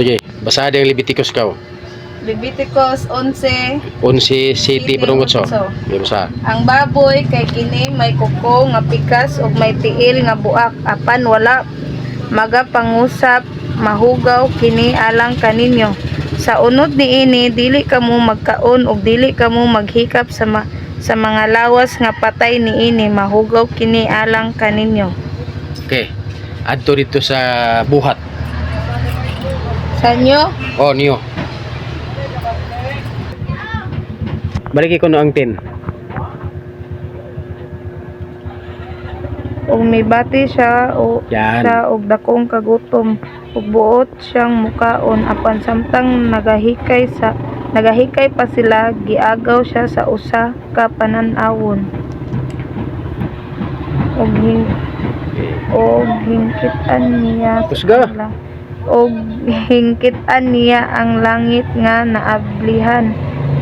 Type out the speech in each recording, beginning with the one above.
Sige, basahan ang Leviticus ka. Leviticus 11 11 city padunggot so. Utso. Sige, basa. Ang baboy kay kini may kuko nga pikas ug may tiil nga buak apan wala magapangusap mahugaw kini alang kaninyo. Sa unod niini dili kamo magkaon ug dili kamo maghikap sa ma- sa mga lawas nga patay niini mahugaw kini alang kaninyo. Okay. Adto dito sa buhat. Sa inyo Oh, niyo. Balik ko no ang 10. ug mibati siya o Yan. siya og dakong kagutom ug buot siyang mukaon apan samtang nagahikay sa nagahikay pa sila giagaw siya sa usa ka panan-awon ug hing og hingkitan niya Kusga. sila og hingkitan niya ang langit nga naablihan.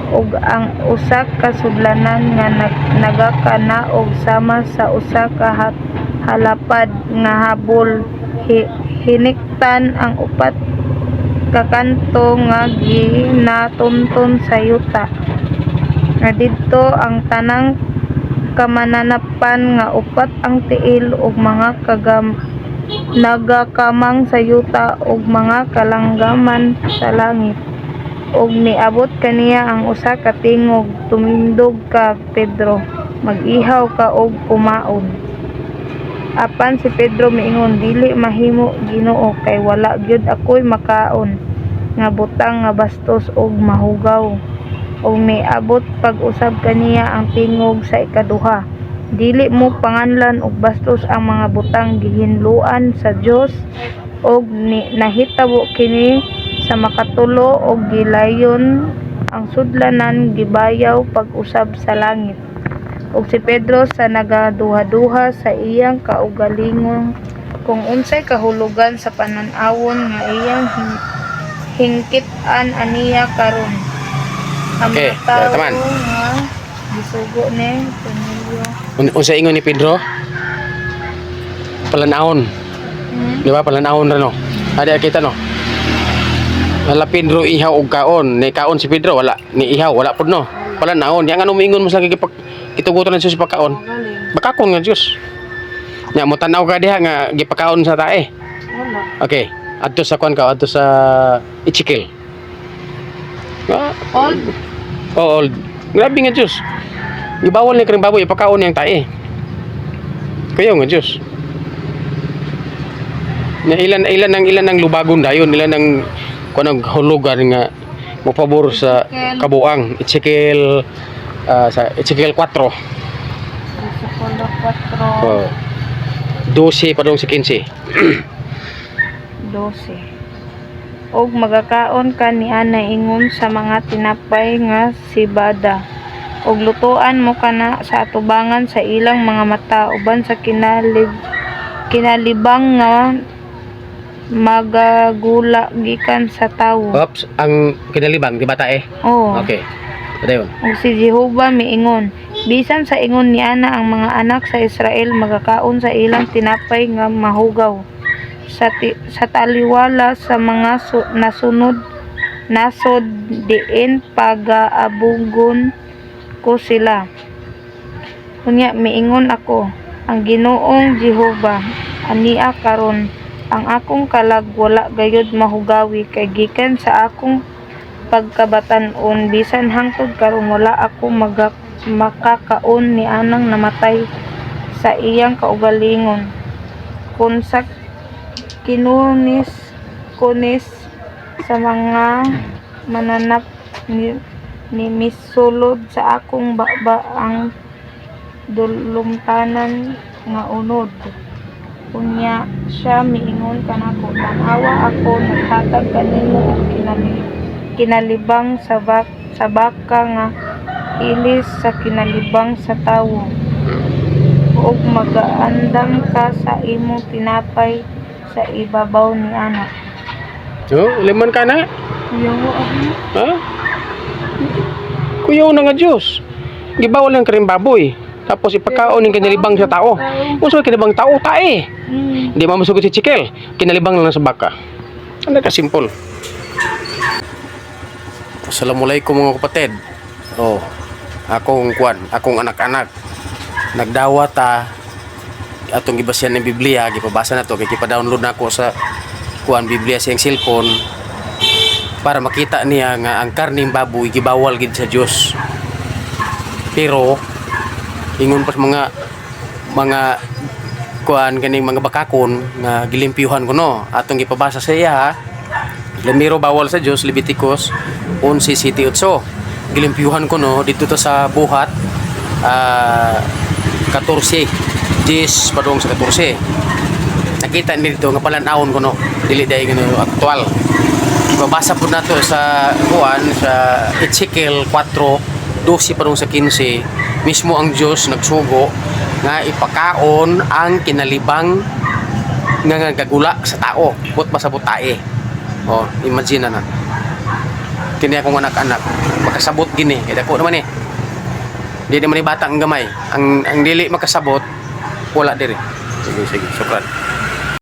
Ug ang usa ka sudlanan nga nag, nagakanaog sama sa usa ka halapad nga habol. Hi- hiniktan ang upat ka kanto nga ginatunton sa yuta. Nga didto ang tanang kamananapan nga upat ang tiil ug mga kagam nagakamang sa yuta ug mga kalanggaman sa langit. Ug niabot kaniya ang usa ka tingog tumindog ka Pedro. Mag-ihaw ka og kumaon apan si Pedro miingon dili mahimo Ginoo kay wala gyud ako'y makaon nga butang nga bastos og mahugaw. Ug miabot pag-usab kaniya ang tingog sa ikaduha dili mo panganlan og bastos ang mga butang gihinluan sa Dios og ni, nahitabo kini sa makatulo og gilayon ang sudlanan gibayaw pag-usab sa langit. Ug si Pedro sa nagaduha-duha sa iyang kaugalingong kung unsay kahulugan sa panan-awon nga iyang hin- hingkit-an aniya karon. Ang Okay, mga tao nga gisugo ni Cornelio Un unsa ingon ni Pedro? Palanaon. hmm? Di ba palanaon ra no? Ada kita no. Wala Pedro ihaw og kaon, ni kaon si Pedro wala, ni ihaw wala pud no. Palanaon, yang ano moingon mo sa gipak kitugutan ng pagkaon. galing Bakakon nga Diyos. Nya mo tanaw ka diha nga gipakaon sa tae. wala Okay, adto sa kwan ka, adto sa Ichikil. Ah, old Oo, old. Grabe nga Diyos. Ibawal ni karing baboy, ipakaon niyang tae. Kaya nga Diyos. Na ilan ilan ang ilan ang lubagon dayon, ilan ang kunang hulugan nga mo pabor sa kabuang Ezekiel ah, sa Ezekiel 4. sa polo 4 Oh. 12 padong si 15. 12 og magakaon ka ni ana ingon sa mga tinapay nga sibada og lutuan mo kana sa atubangan sa ilang mga mata uban sa kinalib kinalibang nga magagula gikan sa tawo Oops, ang kinalibang di ba tae? oh Okay. Padayon. ug si Jehova miingon bisan sa ingon ni ana ang mga anak sa Israel magakaon sa ilang tinapay nga mahugaw sa ti, sa taliwala sa mga su, nasunod nasod diin pagaabugon ko sila. Kunya miingon ako ang Ginoong Jehova ania karon ang akong kalag wala gayud mahugawi kay gikan sa akong pagkabatan-on. Bisan hangtod karon wala ako maga, makakaon ni anang namatay sa iyang kaugalingon. Kun sa kinunis kunis sa mga mananap ni, ni misulod sa akong baba ang dulumtanan nga unod unya siya miingon kanako tanawa ako naghatag kanimo og kinali kinalibang sa bak sa baka nga ilis sa kinalibang sa tawo ug magaandam ka sa imong tinapay sa ibabaw ni anak Oh, liman ka na. yo Ha? Kuyaw na nga Diyos. Gibawal lang karing baboy. Tapos ipakaon ng kinalibang sa tao. Kung sa kinalibang tao, tae. mm. Hindi mo masugod si Chikel. Kinalibang lang sa baka. Ano ka simple. Assalamualaikum mga kapatid. Oh, akong kuan, akong anak-anak. Nagdawa ta atong gibasyan ng Biblia, gipabasa na to kay gipa-download na ako sa kuan Biblia sa cellphone para makita niya nga ang karning baboy gibawal gid sa Dios. Pero ingon pa sa mga mga kuan kaning mga bakakon nga gilimpyuhan ko no? Atong gipabasa sa iya ha. Bawal sa Dios Leviticus 11:7 Gilimpyuhan ko no? Dito to sa buhat ah 14 10 padung sa 14 nakita ni dito nga palanawon ko no? Dili dai gano aktual babasa po nato sa kuan sa Ezekiel 4 12 padung sa 15 mismo ang Dios nagsugo nga ipakaon ang kinalibang nga nga gagula sa tao. But masabot tae oh imagine na na. Kini akong anak-anak makasabot gini. Kaya ko naman eh. Di naman ni bata ang gamay. Ang ang dili makasabot wala diri. Sige sige. Sukran